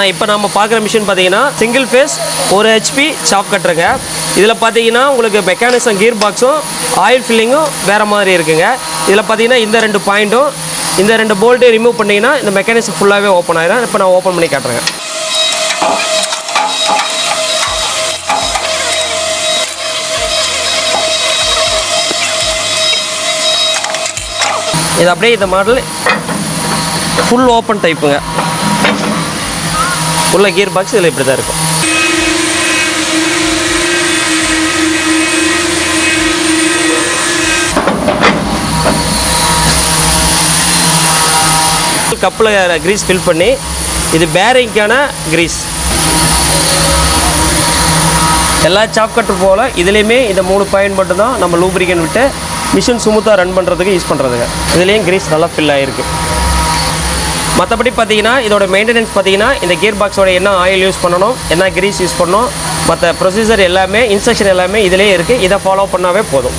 நான் இப்போ நம்ம பார்க்குற மிஷின் பார்த்தீங்கன்னா சிங்கிள் ஃபேஸ் ஒரு ஹெச்பி சாப் கட்டுருங்க இதில் பார்த்தீங்கன்னா உங்களுக்கு மெக்கானிசம் கீர் பாக்ஸும் ஆயில் ஃபில்லிங்கும் வேறு மாதிரி இருக்குங்க. இதில் பார்த்தீங்கன்னா இந்த ரெண்டு பாயிண்ட்டும் இந்த ரெண்டு போல்ட்டையும் ரிமூவ் பண்ணிங்கன்னா இந்த மெக்கானிசம் ஃபுல்லாகவே ஓப்பன் ஆகிடும் இப்போ நான் ஓப்பன் பண்ணி காட்டுறேன். இது அப்படியே இந்த மாடல் ஃபுல் ஓப்பன் டைப்புங்க உள்ள கியர் பாக்ஸ் இதில் இப்படி தான் இருக்கும். கப்பில் கிரீஸ் ஃபில் பண்ணி இது பேரிங்க்கான கிரீஸ் எல்லா சாப் கட்டர் போல் இதுலேயுமே இந்த மூணு பாயிண்ட் மட்டும்தான் நம்ம லூப்ரிகன் விட்டு மிஷின் சுமுத்தாக ரன் பண்ணுறதுக்கு யூஸ் பண்ணுறதுங்க இதுலேயும் கிரீஸ் நல்லா ஃபில் ஆகிருக்கு மற்றபடி பார்த்தீங்கன்னா இதோட மெயின்டெனன்ஸ் பார்த்தீங்கன்னா இந்த கியர் பாக்ஸோட என்ன ஆயில் யூஸ் பண்ணணும் என்ன கிரீஸ் யூஸ் பண்ணணும் மற்ற ப்ரொசீஜர் எல்லாமே இன்ஸ்ட்ரக்ஷன் எல்லாமே இதிலே இருக்குது இதை ஃபாலோ பண்ணாவே போதும்.